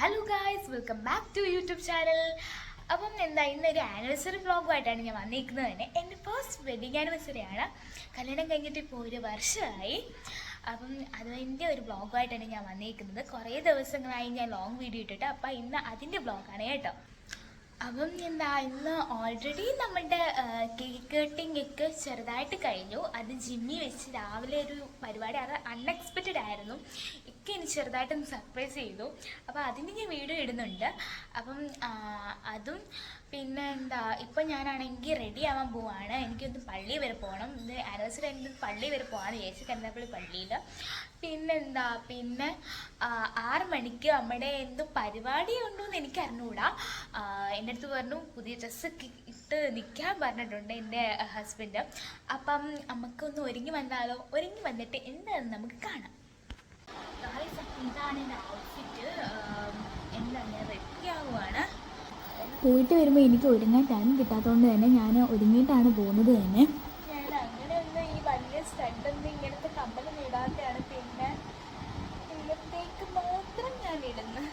Hello guys welcome back to YouTube channel അപ്പം എന്താ ഇന്നൊരു ആനിവേഴ്സറി വ്ളോഗുമായിട്ടാണ് ഞാൻ വന്നിരിക്കുന്നത് തന്നെ. എന്റെ ഫസ്റ്റ് വെഡിങ് ആനിവേഴ്സറി ആണ്. കല്യാണം കഴിഞ്ഞിട്ട് ഇപ്പോൾ ഒരു വർഷമായി. അപ്പം അതിന്റെ ഒരു വ്ളോഗുമായിട്ടാണ് ഞാൻ വന്നിരിക്കുന്നത്. കുറേ ദിവസങ്ങളായി ഞാൻ ലോങ് വീഡിയോ ഇട്ടിട്ട്. അപ്പം ഇന്ന് അതിന്റെ വ്ളോഗാണ് കേട്ടോ. അപ്പം എന്താ ഇന്ന് ഓൾറെഡി നമ്മുടെ കേക്ക് കട്ടിംഗ് ഒക്കെ ചെറുതായിട്ട് കഴിഞ്ഞു. അത് ജിമ്മി വെച്ച് രാവിലെ ഒരു പരിപാടി അത് അൺഎക്സ്പെക്റ്റഡ് ആയിരുന്നു. ഒക്കെ എനിക്ക് ചെറുതായിട്ടൊന്ന് സർപ്രൈസ് ചെയ്തു. അപ്പോൾ അതിന് ഞാൻ വീഡിയോ ഇടുന്നുണ്ട്. അപ്പം അതും പിന്നെ എന്താ ഇപ്പം ഞാനാണെങ്കിൽ റെഡി ആവാൻ പോവാണ്. എനിക്കൊന്ന് പള്ളി വരെ പോകണം ഇത് ആനിവേഴ്സറി എനിക്ക് പള്ളി വരെ പോകാമെന്ന് ചേച്ചി കരുനാപ്പള്ളി പള്ളിയിൽ പിന്നെന്താ പിന്നെ ആറ് മണിക്ക് നമ്മുടെ എന്തോ പരിപാടി ഉണ്ടോ എന്ന് എനിക്ക് അറിഞ്ഞുകൂടാ എന്റെ അടുത്ത് പറഞ്ഞു പുതിയ ഡ്രസ്സ് ഇട്ട് നിൽക്കാൻ പറഞ്ഞിട്ടുണ്ട് എന്റെ ഹസ്ബൻഡ് അപ്പം നമുക്കൊന്ന് ഒരുങ്ങി വന്നാലോ? ഒരുങ്ങി വന്നിട്ട് എന്താണെന്ന് നമുക്ക് കാണാം. ഇതാണ് എന്റെ ഔട്ട്ഫിറ്റ് ഞാൻ പോയിട്ട് വരുമ്പോൾ എനിക്ക് ഒരുങ്ങാൻ ടൈം കിട്ടാത്തതുകൊണ്ട് തന്നെ ഞാൻ ഒരുങ്ങിയിട്ടാണ് പോകുന്നത് തന്നെ. ഞാൻ അങ്ങനെ ഒന്നും ഈ വലിയ സ്റ്റഡൊന്നും ഇങ്ങനത്തെ കമ്പനി ഇടാത്തതാണ് പിന്നെ ഇന്നത്തേക്ക് മാത്രം ഞാൻ ഇടുന്നു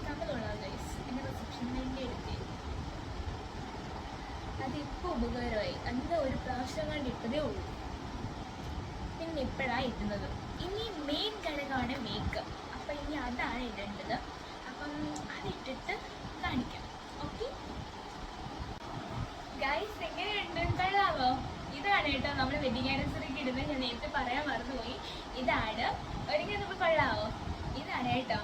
കമ്പലുള്ള ഗൈസ് എന്റെ റിസപ്ഷൻ വേണ്ടി എടുത്തേ ഉപകാരമായി അന്ന് ഒരു പ്രാവശ്യം കണ്ട് ഇട്ടതേ ഉള്ളൂ. പിന്നെ ഇപ്പോഴാണ് ഇടുന്നത്. ഇനി മെയിൻ ഘടകമാണ് മേക്കപ്പ് അപ്പം ഇനി അതാണ് ഇടേണ്ടത്. അപ്പം അതിട്ടിട്ട് കാണിക്കാം. ഓക്കെ ഗൈസ് എങ്ങനെയുണ്ട്? കൊള്ളാമോ ഇതാണ് കേട്ടോ നമ്മൾ വെഡിങ് ആനിവേഴ്സറിക്ക് ഇടുന്നത്. ഞാൻ നേരത്തെ പറയാൻ മറന്നുപോയി. ഇതാണ്. ഒരിക്കൽ നമുക്ക് കൊള്ളാവോ? ഇതാണ് കേട്ടോ.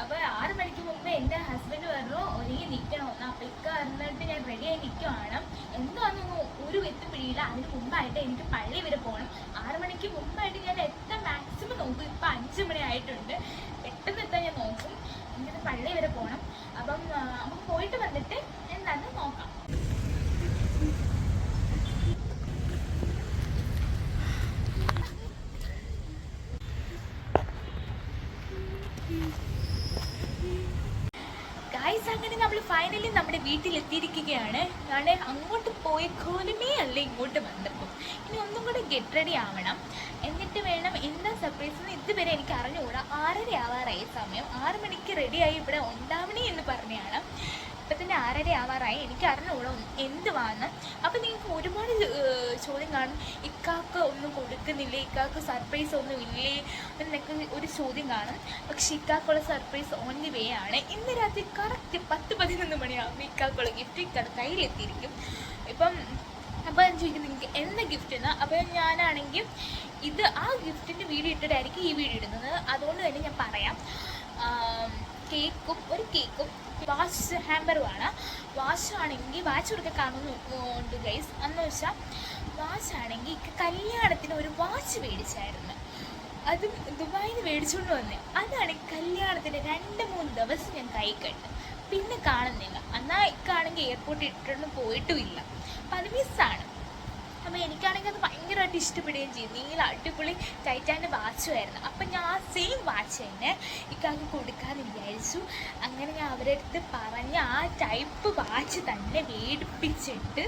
അപ്പൊ ആറ് മണിക്ക് മുമ്പ് എന്റെ ഹസ്ബൻഡ് പറഞ്ഞു ഒരുങ്ങി നിൽക്കണം അപ്പൊ ഇക്ക പറഞ്ഞിട്ട് ഞാൻ റെഡിയായി നിൽക്കുവാണ് എന്താണെന്നൊന്നും ഒരു വിത്ത് പിടിയില്ല. അതിന് മുമ്പായിട്ട് എനിക്ക് പള്ളി വരെ പോകണം ആറ് മണിക്ക് മുമ്പായിട്ട് ഞാൻ എത്താൻ മാക്സിമം നോക്കും. ഇപ്പൊ അഞ്ച് മണി ആയിട്ടുണ്ട്. പെട്ടെന്ന് എത്താൻ ഞാൻ നോക്കും. എനിക്കത് പള്ളി വരെ പോകണം അപ്പം നമുക്ക് പോയിട്ട് വന്നിട്ട് എന്താണെന്ന് നോക്കാം ഗായ്സ് അങ്ങനെ നമ്മൾ ഫൈനലി നമ്മുടെ വീട്ടിലെത്തിയിരിക്കുകയാണ് ഞാൻ അങ്ങോട്ട് പോയ കോലമേ അല്ല ഇങ്ങോട്ട് വന്നപ്പോൾ. ഇനി ഒന്നും കൂടെ ഗെറ്റ് റെഡി ആവണം. എന്നിട്ട് വേണം എന്താ സർപ്രൈസ് എന്ന് ഇതുവരെ എനിക്ക് അറിഞ്ഞുകൂടാ. ആറര ആവാറായി സമയം. ആറ് മണിക്ക് റെഡിയായി ഇവിടെ ഉണ്ടാവണേ എന്ന് പറഞ്ഞാണ്. ഇപ്പം തന്നെ ആറര ആവാറായി. എനിക്ക് അറിഞ്ഞുകൂടാ എന്തുവാന്ന്. അപ്പം നിങ്ങൾക്ക് ഒരുപാട് ചോദ്യം കാണും. ഇക്കാക്ക് ഒന്നും കൊടുക്കുന്നില്ല? ഇക്കാക്ക് സർപ്രൈസ് ഒന്നും ഇല്ലേ? എന്നൊക്കെ ഒരു ചോദ്യം കാണും. പക്ഷെ ഇക്കാക്കുള്ള സർപ്രൈസ് ഓൺലി വേ ആണ്. ഇന്ന് രാത്രി കറക്റ്റ് പത്ത് പതിനൊന്ന് മണിയാകുമ്പോൾ ഇക്കാക്കുള്ള ഗിഫ്റ്റ് ഇക്കാട് കയ്യിലെത്തിയിരിക്കും. ഇപ്പം അപ്പോൾ ഞാൻ ചോദിക്കുന്നത് നിങ്ങൾക്ക് എന്താ ഗിഫ്റ്റ് എന്ന്? അപ്പോൾ ഞാനാണെങ്കിൽ ഇത് ആ ഗിഫ്റ്റിന്റെ വീഡിയോ ഇട്ടിട്ടായിരിക്കും ഈ വീഡിയോ ഇടുന്നത്. അതുകൊണ്ട് തന്നെ ഞാൻ പറയാം. കേക്കും ഒരു കേക്കും വാച്ച് ഹാമ്പറുമാണ് വാച്ച് ആണെങ്കിൽ വാച്ച് കൊടുക്കാൻ കാണുന്നുണ്ട് ഗൈസ് എന്ന് വെച്ചാൽ വാച്ച് ആണെങ്കിൽ കല്യാണത്തിന് ഒരു വാച്ച് മേടിച്ചായിരുന്നു. അത് ദുബായിൽ മേടിച്ചുകൊണ്ട് വന്നേ. അതാണ് കല്യാണത്തിന് രണ്ട് മൂന്ന് ദിവസം ഞാൻ കൈ കണ്ട് പിന്നെ കാണുന്നില്ല. എന്നാൽ ഇക്കാണെങ്കിൽ എയർപോർട്ടിൽ ഇട്ടിട്ടൊന്നും പോയിട്ടുമില്ല. അപ്പം അത് മിസ്സാണ് അപ്പോൾ എനിക്കാണെങ്കിൽ അത് ഭയങ്കരമായിട്ട് ഇഷ്ടപ്പെടുകയും ചെയ്തു. നീല അടിപൊളി ടൈറ്റാന്റെ വാച്ചുമായിരുന്നു. അപ്പം ഞാൻ ആ സെയിം വാച്ച് തന്നെ ഇക്കാക്ക് കൊടുക്കാമെന്ന് വിചാരിച്ചു. അങ്ങനെ ഞാൻ അവരുടെ അടുത്ത് പറഞ്ഞ് ആ ടൈപ്പ് വാച്ച് തന്നെ വേടിപ്പിച്ചിട്ട്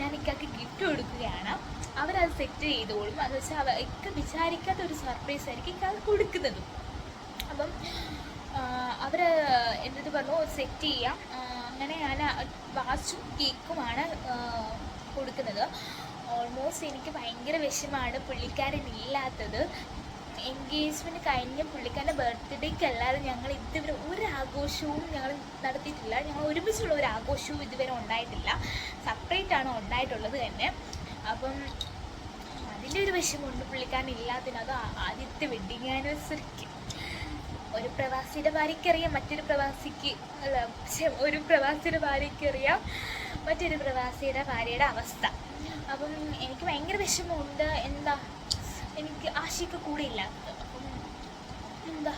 ഞാൻ ഇക്കാക്ക് ഗിഫ്റ്റ് കൊടുക്കുകയാണ്. അവരത് സെറ്റ് ചെയ്തോളും. അത് വെച്ചാൽ ഇക്ക വിചാരിക്കാത്ത ഒരു സർപ്രൈസ് ആയിരിക്കും ഇക്കാക്ക് കൊടുക്കുന്നതും. അപ്പം അവർ എന്റെ പറഞ്ഞു സെറ്റ് ചെയ്യാം. അങ്ങനെ ഞാൻ വാച്ചും കേക്കുമാണ് കൊടുക്കുന്നത്. ഓൾമോസ്റ്റ് എനിക്ക് ഭയങ്കര വിഷമാണ് പുള്ളിക്കാരൻ ഇല്ലാത്തത്. എൻഗേജ്മെന്റ് കഴിഞ്ഞ പുള്ളിക്കാരന്റെ ബർത്ത്ഡേക്ക് അല്ലാതെ ഞങ്ങൾ ഇതുവരെ ഒരു ആഘോഷവും ഞങ്ങൾ നടത്തിയിട്ടില്ല. ഞങ്ങൾ ഒരുമിച്ചുള്ള ഒരു ആഘോഷവും ഇതുവരെ ഉണ്ടായിട്ടില്ല. സെപ്പറേറ്റ് ആണ് ഉണ്ടായിട്ടുള്ളത് തന്നെ. അപ്പം അതിന്റെ ഒരു വിഷമമുണ്ട് പുള്ളിക്കാരൻ ഇല്ലാത്തതിന്. ആദ്യത്തെ വെഡിങ് ആനിവേഴ്സറിക്ക് ഒരു പ്രവാസിയുടെ ഭാര്യയ്ക്കറിയാം മറ്റൊരു പ്രവാസിക്ക് അല്ല ഒരു പ്രവാസിയുടെ ഭാര്യയ്ക്കറിയാം മറ്റൊരു പ്രവാസിയുടെ ഭാര്യയുടെ അവസ്ഥ. അപ്പം എനിക്ക് ഭയങ്കര വിഷമമുണ്ട്. എന്താ എനിക്ക് ആശയൊക്കെ കൂടെ ഇല്ലാത്തത് അപ്പം എന്താ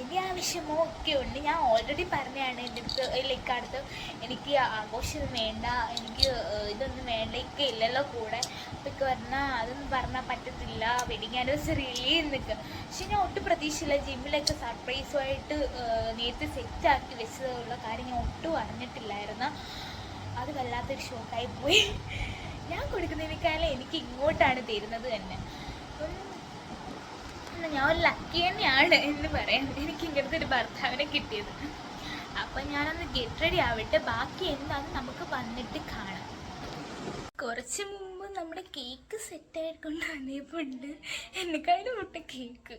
അതിന്റെ ആവശ്യമോ ഒക്കെ ഉണ്ട്. ഞാൻ ഓൾറെഡി പറഞ്ഞതാണ് എന്റെ അടുത്ത് ലൈക്ക് അടുത്ത് എനിക്ക് ആഘോഷം വേണ്ട എനിക്ക് ഇതൊന്നും വേണ്ട ഒക്കെ ഇല്ലല്ലോ കൂടെ. അതൊക്കെ പറഞ്ഞാൽ അതൊന്നും പറഞ്ഞാൽ പറ്റത്തില്ല. വെഡിങ് ആനിവേഴ്സറി ഇല്ലേ എന്നൊക്കെ പക്ഷെ ഞാൻ ഒട്ടും പ്രതീക്ഷയില്ല. ജിമ്മിലൊക്കെ സർപ്രൈസുമായിട്ട് നേരത്തെ സെറ്റാക്കി വെച്ചതുള്ള കാര്യം ഞാൻ ഒട്ടും അറിഞ്ഞിട്ടില്ലായിരുന്നു. അത് വല്ലാത്തൊരു ഷോക്കായി പോയി. ഞാൻ കൊടുക്കുന്നതിനേക്കാളും എനിക്ക് ഇങ്ങോട്ടാണ് തരുന്നത് തന്നെ. എന്നാ ഞാൻ ഒരു ലക്കി തന്നെയാണ് എന്ന് പറയാം എനിക്ക് ഇങ്ങനത്തെ ഒരു ഭർത്താവിനെ കിട്ടിയത്. അപ്പം ഞാനൊന്ന് ഗെറ്റ് റെഡി ആവട്ടെ. ബാക്കി എന്താണെന്ന് നമുക്ക് വന്നിട്ട് കാണാം. കുറച്ച് മുമ്പ് നമ്മുടെ കേക്ക് സെറ്റായിട്ട് കൊണ്ട് വന്നേപ്പുണ്ട് എന്നെക്കാളും മുട്ട കേക്ക്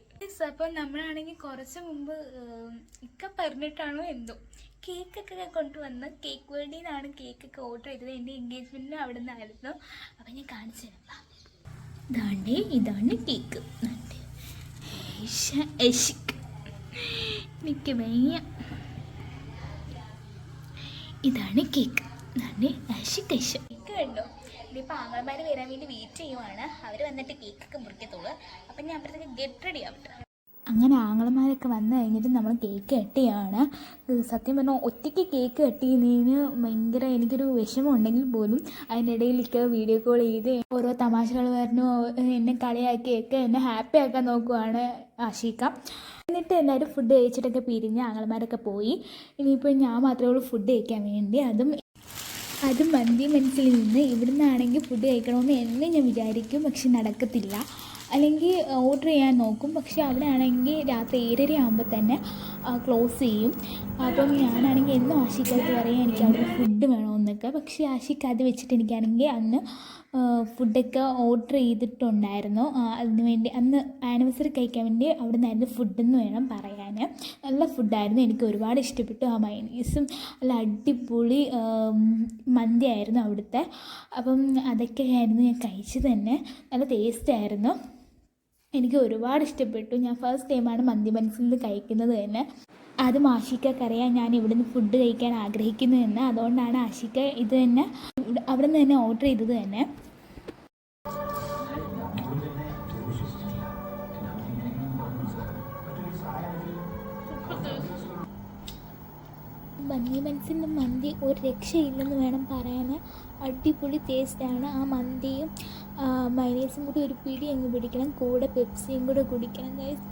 അപ്പോൾ നമ്മളാണെങ്കിൽ കുറച്ച് മുമ്പ് ഇക്ക പറഞ്ഞിട്ടാണോ എന്തോ. കേക്കൊക്കെ കൊണ്ടുവന്ന് കേക്ക് വേണ്ടിയിൽ നിന്നാണ് കേക്കൊക്കെ ഓർഡർ ചെയ്തത്. എന്റെ എൻഗേജ്മെന്റിനും അവിടെ നിന്നായിരുന്നു അപ്പം ഞാൻ കാണിച്ചു തരാം. ഇതാണ് ഇതാണ് കേക്ക് എനിക്ക് വയ്യ ഇതാണ് കേക്ക് ഇതാണ് അഷിക് അഷ കേക്ക് കണ്ടോ? ഇതിപ്പോൾ ആങ്ങളമാർ വരാൻ വേണ്ടി വെയിറ്റ് ചെയ്യുവാണ്. അവർ വന്നിട്ട് കേക്കൊക്കെ മുറിക്കത്തുള്ളൂ. അപ്പം ഞാൻ അപ്പോഴത്തേക്ക് ഗെറ്റ് റെഡി ആവട്ടെ. അങ്ങനെ ആങ്ങളമാരൊക്കെ വന്നു കഴിഞ്ഞിട്ട് നമ്മൾ കേക്ക് കെട്ടിയാണ്. സത്യം പറഞ്ഞാൽ ഒറ്റയ്ക്ക് കേക്ക് കെട്ടിയതിന് ഭയങ്കര എനിക്കൊരു വിഷമം ഉണ്ടെങ്കിൽ പോലും അതിന്റെ വീഡിയോ കോൾ ചെയ്ത് ഓരോ തമാശകൾ പറഞ്ഞു എന്നെ കളിയാക്കിയൊക്കെ എന്നെ ഹാപ്പി ആക്കാൻ നോക്കുവാണ് ആഷിക്ക. എന്നിട്ട് എല്ലാവരും ഫുഡ് കഴിച്ചിട്ടൊക്കെ പിരിഞ്ഞ് ആങ്ങളമാരൊക്കെ പോയി. ഇനിയിപ്പോൾ ഞാൻ മാത്രമേ ഉള്ളൂ ഫുഡ് കഴിക്കാൻ വേണ്ടി. അതും അതും മന്തി മനസ്സിൽ നിന്ന് ഇവിടുന്നാണെങ്കിൽ ഫുഡ് കഴിക്കണമെന്ന് എന്നെ ഞാൻ വിചാരിക്കും പക്ഷെ നടക്കത്തില്ല. അല്ലെങ്കിൽ ഓർഡർ ചെയ്യാൻ നോക്കും. പക്ഷേ അവിടെ ആണെങ്കിൽ രാത്രി ഏഴര ആകുമ്പോൾ തന്നെ ക്ലോസ് ചെയ്യും. അപ്പം ഞാനാണെങ്കിൽ എന്നും ആശിക്കാത്ത പറയാം എനിക്ക് അവിടെ ഫുഡ് വേണമെന്നൊക്കെ പക്ഷേ ആശിക്കാത്ത വെച്ചിട്ട് എനിക്കാണെങ്കിൽ അന്ന് ഫുഡൊക്കെ ഓർഡർ ചെയ്തിട്ടുണ്ടായിരുന്നു. അതിന് വേണ്ടി അന്ന് ആനിവേഴ്സറി കഴിക്കാൻ വേണ്ടി അവിടെ നിന്നായിരുന്നു ഫുഡെന്ന് വേണം പറയാൻ നല്ല ഫുഡായിരുന്നു എനിക്ക് ഒരുപാട് ഇഷ്ടപ്പെട്ടു. ആ മൈനീസും നല്ല അടിപൊളി മന്തി ആയിരുന്നു അവിടുത്തെ. അപ്പം അതൊക്കെ ആയിരുന്നു ഞാൻ കഴിച്ചു തന്നെ. നല്ല ടേസ്റ്റ് ആയിരുന്നു. എനിക്ക് ഒരുപാട് ഇഷ്ടപ്പെട്ടു. ഞാൻ ഫസ്റ്റ് ടൈമാണ് മന്തി മനസ്സിൽ കഴിക്കുന്നത് തന്നെ. അത് ആഷിക്കറിയാൻ ഞാൻ ഇവിടുന്ന് ഫുഡ് കഴിക്കാൻ ആഗ്രഹിക്കുന്നു എന്ന് അതുകൊണ്ടാണ് ആഷിക്ക ഇത് തന്നെ അവിടെ നിന്ന് തന്നെ ഓർഡർ ചെയ്തത് തന്നെ. മന്തി മനസ്സിന്റെ മന്തി ഒരു രക്ഷയില്ലെന്ന് വേണം പറയാൻ അടിപൊളി ടേസ്റ്റാണ് ആ മന്തിയും മൈനീസും കൂടി ഒരു പിടി അങ്ങ് പിടിക്കണം. കൂടെ പെപ്സിയും കൂടെ കുടിക്കണം. ഗൈസ്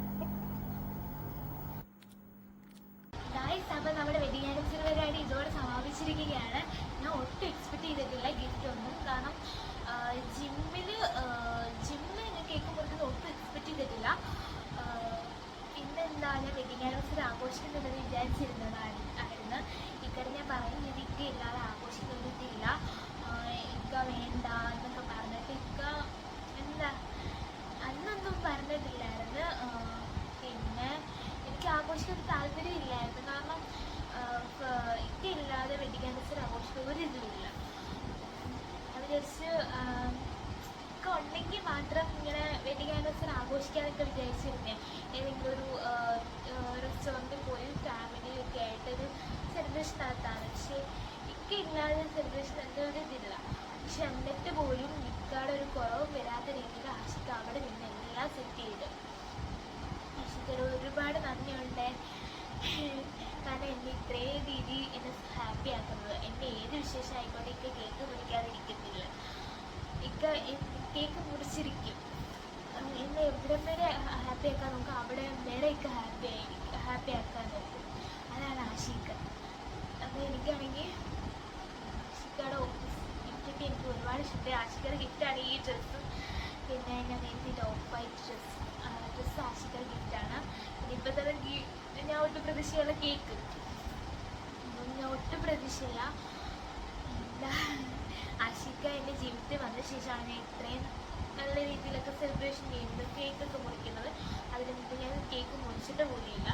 അപ്പോൾ നമ്മുടെ വെഡിങ് പരിപാടി ഇതോടെ സമാപിച്ചിരിക്കുകയാണ്. ഞാൻ ഒട്ടും എക്സ്പെക്ട് ചെയ്തിട്ടില്ല ഗിഫ്റ്റ് ഒന്നും. കാരണം ജിമ്മിൽ ജിമ്മിൽ ഞാൻ കേക്ക് ഒട്ടും എക്സ്പെക്ട് ചെയ്തിട്ടില്ല. ആ, പിന്നെന്താ ഞാൻ വെഡിങ് ആനിവേഴ്സറി ആഘോഷിക്കുന്നുണ്ടെന്ന് വിചാരിച്ചിരുന്നതാണ്. ഇക്കടെ ഞാൻ പറയും ഇത് ഇക്ക ഇല്ലാതെ ആഘോഷിക്കുന്നില്ല ഇക്ക വേണ്ട എന്നൊക്കെ പറഞ്ഞിട്ട് ഇക്ക എന്താ അന്നൊന്നും പറഞ്ഞിട്ടില്ലായിരുന്നു ആ, പിന്നെ എനിക്ക് ആഘോഷിക്കാൻ താല്പര്യമില്ലായിരുന്നു കാരണം ഇക്ക ഇല്ലാതെ വെഡിങ് ആനിവേഴ്സറി ആഘോഷിക്കാൻ ഒരു ഇതുമില്ല അത് ജസ്റ്റ് ഇക്ക ഉണ്ടെങ്കിൽ മാത്രം ഇങ്ങനെ വെഡിങ് ആനിവേഴ്സറി ആഘോഷിക്കാനൊക്കെ വിചാരിച്ചിരുന്നേ ഏതെങ്കിലും ഒരു റെസ്റ്റോറന്റിൽ പോയി ഫാമിലിയൊക്കെ ആയിട്ടൊരു സെലിബ്രേഷൻ നടത്താണ് പക്ഷേ ഇക്ക ഇല്ലാതെ സെലിബ്രേഷൻ എന്റെ ഒരു ഇതില്ല പക്ഷെ എന്നിട്ട് പോലും ഇക്കയുടെ ഒരു കുറവും വരാത്ത രീതിയിൽ ആശിക്ക് അവിടെ നിന്ന് എല്ലാം സെറ്റ് ചെയ്ത്. ആശിക്കൊരു ഒരുപാട് നന്ദിയുണ്ട്. കാരണം എന്നെ ഇത്രയും രീതി എന്നെ ഹാപ്പി ആക്കുന്നത്. എന്നെ ഏത് വിശേഷം ആയിക്കോട്ടെ ഇക്ക കേക്ക് മുറിക്കാതിരിക്കുന്നില്ല ഇക്ക കേക്ക് മുറിച്ചിരിക്കും. എന്നെ എവിടെ വരെ ഹാപ്പി ആക്കാൻ നോക്കാം? അവിടെ വരെ ഇക്ക ഹാപ്പി ആയി ഹാപ്പി ആക്കാൻ നോക്കും. അതാണ് ആശിക്ക. അപ്പോൾ എനിക്കാണെങ്കിൽ ആശിക്കയുടെ ഗിഫ്റ്റൊക്കെ എനിക്ക് ഒരുപാട് ഇഷ്ടമായി ഗിഫ്റ്റ് ഗിഫ്റ്റാണ് ഈ ഡ്രസ്സും പിന്നെ ഞാൻ നേരത്തെ ഓഫ് വൈറ്റ് ഡ്രസ്സ് ഡ്രസ്സ് ആശിക്കയുടെ ഗിഫ്റ്റാണ് പിന്നെ ഇപ്പോൾ തന്നെ ഗിഫ്റ്റ് ഞാൻ ഒട്ടും പ്രതീക്ഷയുള്ള കേക്ക് ഞാൻ ഒട്ടും പ്രതീക്ഷയില്ല. എന്താ? ആശിക്ക എന്റെ ജീവിതത്തിൽ വന്ന ശേഷമാണ് ഞാൻ ഇത്രയും നല്ല രീതിയിലൊക്കെ സെലിബ്രേഷൻ ചെയ്യുന്നത് കേക്കൊക്കെ മുറിക്കുന്നത്. അതിന് മുമ്പ് ഞാൻ കേക്ക് മുറിച്ചിട്ട് പോലെയില്ല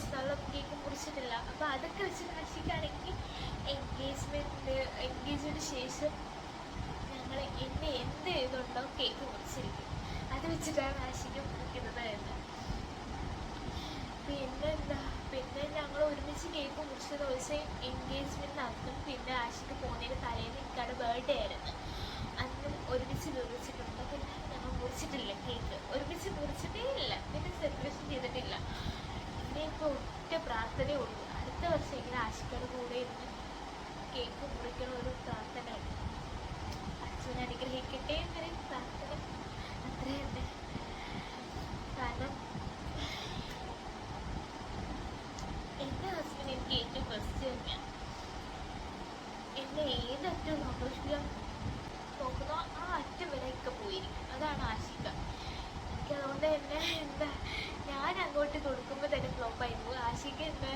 ഭയങ്കര പശുള്ള കേക്ക് മുറിച്ചിട്ടില്ല അപ്പോൾ അതൊക്കെ വെച്ചിട്ട് ആഷിക്കാണെങ്കിൽ എൻഗേജ്മെന്റ് എൻഗേജ്മെന്റ് ശേഷം ഞങ്ങൾ എന്നെ എന്ത് ഇതുണ്ടോ കേക്ക് മുറിച്ചിരിക്കും. അത് വെച്ചിട്ടാണ് ആഷിക്ക മുറിക്കുന്നത് എന്ന്. പിന്നെന്താ? പിന്നെ ഞങ്ങൾ ഒരുമിച്ച് കേക്ക് മുറിച്ച ദിവസം എൻഗേജ്മെന്റ് നടത്തും. പിന്നെ ആശിക്ക് പോകുന്നതിന് തലേന്ന് എനിക്കാണ് ബർത്ത്ഡേ ആയിരുന്നു അന്നും ഒരുമിച്ച് മുറിച്ചിട്ടുണ്ട് പിന്നെ ഞങ്ങൾ മുറിച്ചിട്ടില്ല കേക്ക് ഒരുമിച്ച് മുറിച്ചിട്ടേ ഇല്ല പിന്നെ സെലിബ്രേഷൻ ചെയ്തിട്ടില്ല എന്റെ ഇപ്പോൾ ഒറ്റ പ്രാർത്ഥനയേ ഉള്ളൂ അടുത്ത വർഷം ഇങ്ങനെ ആശിക്കയുടെ കൂടെ ഇരുന്ന് കേക്ക് മുറിക്കണ ഒരു പ്രാർത്ഥന ഉണ്ട് അച്ഛനെ അനുഗ്രഹിക്കട്ടെ എന്നൊരു പ്രാർത്ഥന അത്രേ ഉണ്ട് കാരണം എന്റെ ഹസ്ബൻഡ് എനിക്ക് ഏറ്റവും ബെസ്റ്റ് തന്നെയാണ് എന്നെ ഏതറ്റം സന്തോഷിക്കാൻ നോക്കുന്നോ ആ അറ്റം വരെയൊക്കെ പോയിരിക്കും. അതാണ് ആശിക. എനിക്ക് അതുകൊണ്ട് തന്നെ എന്താ ഞാൻ അങ്ങോട്ട് കൊടുക്കുമ്പോൾ തന്നെ ഫ്ലോപ്പായി പോകും. ആശിക എന്താ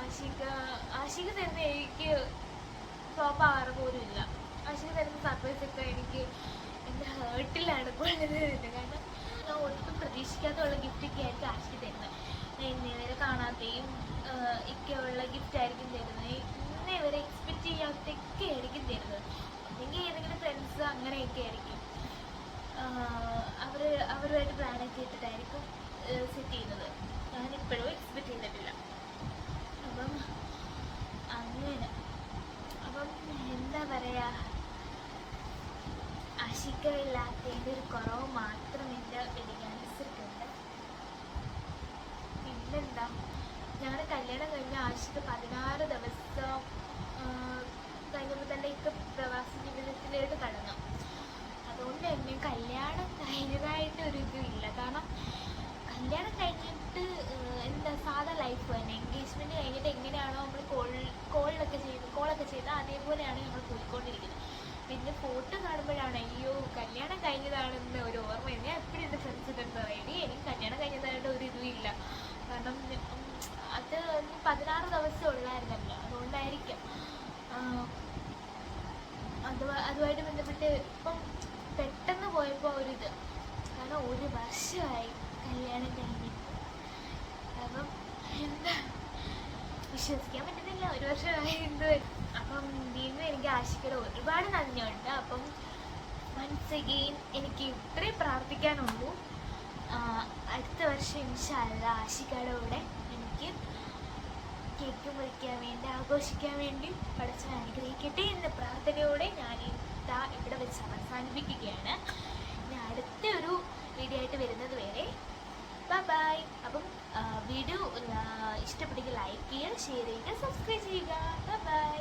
ആശിക ആശിക തരുന്ന എനിക്ക് ഫ്ലോപ്പ് ആവാറ് പോലും ഇല്ല. ആശിക തരുന്ന സർപ്രൈസ് ഒക്കെ എനിക്ക് എന്റെ ഹേർട്ടിലാണ് കൊള്ളുന്നത് കാരണം ഞാൻ ഒട്ടും പ്രതീക്ഷിക്കാത്തുള്ള ഗിഫ്റ്റൊക്കെ ആയിരിക്കും ആശിക തരുന്നത്. ഇന്നേ വരെ കാണാതെയും ഒക്കെയുള്ള ഗിഫ്റ്റ് ആയിരിക്കും തരുന്നത്. ഇന്നേ വരെ എക്സ്പെക്റ്റ് ചെയ്യാത്തൊക്കെ ആയിരിക്കും തരുന്നത്. അല്ലെങ്കിൽ ഏതെങ്കിലും ഫ്രണ്ട്സ് അങ്ങനെയൊക്കെ ആയിരിക്കും. അവർ അവരുമായിട്ട് പ്ലാനൊക്കെ ഇട്ടിട്ടായിരിക്കും സെറ്റ് ചെയ്യുന്നത്. ഞാൻ ഞാനിപ്പോഴും എക്സ്പെക്റ്റ് ചെയ്തിട്ടില്ല. അപ്പം അങ്ങനെ. അപ്പം എന്താ പറയുക ആശിക്കയില്ലാത്തതിന്റെ ഒരു കുറവ് മാത്രം എന്റെ വെഡിങ് പിന്നെന്താ ഞങ്ങളുടെ കല്യാണം കഴിഞ്ഞ ആശിക പതിനാറ് ദിവസം ആ, കഴിഞ്ഞപ്പോൾ പ്രവാസ ജീവിതത്തിലേക്ക് കടന്നു. അതുകൊണ്ട് തന്നെ കല്യാണം കഴിഞ്ഞതായിട്ട് ഒരു ഇതുമില്ല കാരണം കല്യാണം കഴിഞ്ഞിട്ട് ഏഹ്, എന്താ സാധാ ലൈഫ് തന്നെ എൻഗേജ്മെന്റ് കഴിഞ്ഞിട്ട് എങ്ങനെയാണോ നമ്മൾ കോൾ കോളിലൊക്കെ ചെയ്ത് കോളൊക്കെ ചെയ്ത് അതേപോലെയാണ് ഞങ്ങൾ പോയിക്കൊണ്ടിരിക്കുന്നത് പിന്നെ ഫോട്ടോ കാണുമ്പോഴാണ് അയ്യോ കല്യാണം കഴിഞ്ഞതാണെന്ന് ഒരു ഓർമ്മ ഞാൻ എപ്പോഴും എന്റെ ഫ്രണ്ട്സിന്റെ അടുത്ത് പറയും "എടീ, എനിക്ക് കല്യാണം കഴിഞ്ഞതായിട്ട് ഒരു ഇതും ഇല്ല കാരണം ഉം, അത് പതിനാറ് ദിവസം ഉള്ളായിരുന്നല്ലോ അതുകൊണ്ടായിരിക്കും ആഹ്, അത് അതുമായിട്ട് ബന്ധപ്പെട്ട് ഇപ്പം പെട്ടെന്ന് പോയപ്പോൾ ഒരിത്. കാരണം ഒരു വർഷമായി കല്യാണം കഴിഞ്ഞിട്ട്. അപ്പം എന്താ? വിശ്വസിക്കാൻ പറ്റുന്നില്ല. ഒരു വർഷമായി എന്ത് അപ്പം വീണ്ടും എനിക്ക് ആശിക്കയുടെ ഒരുപാട് നന്ദിയുണ്ട്. അപ്പം വൺസ് അഗെയിൻ എനിക്ക് ഇത്രയും പ്രാർത്ഥിക്കാനുള്ളൂ. അടുത്ത വർഷം ഇൻഷാല്ല ആശിക്കയുടെ എനിക്ക് കേക്ക് മുറിക്കാൻ വേണ്ടി ആഘോഷിക്കാൻ വേണ്ടി പഠിച്ചാൽ അനുഗ്രഹിക്കട്ടെ എന്ന പ്രാർത്ഥനയോടെ ഞാൻ ഇതാ ഇവിടെ വെച്ച് അവസാനിപ്പിക്കുകയാണ്. ഇനി അടുത്ത ഒരു വീഡിയോ ആയിട്ട് വരുന്നത് വരെ. ബൈ അപ്പം വീഡിയോ ഇഷ്ടപ്പെട്ടെങ്കിൽ ലൈക്ക് ചെയ്യുക ഷെയർ ചെയ്യുക സബ്സ്ക്രൈബ് ചെയ്യുക. Bye by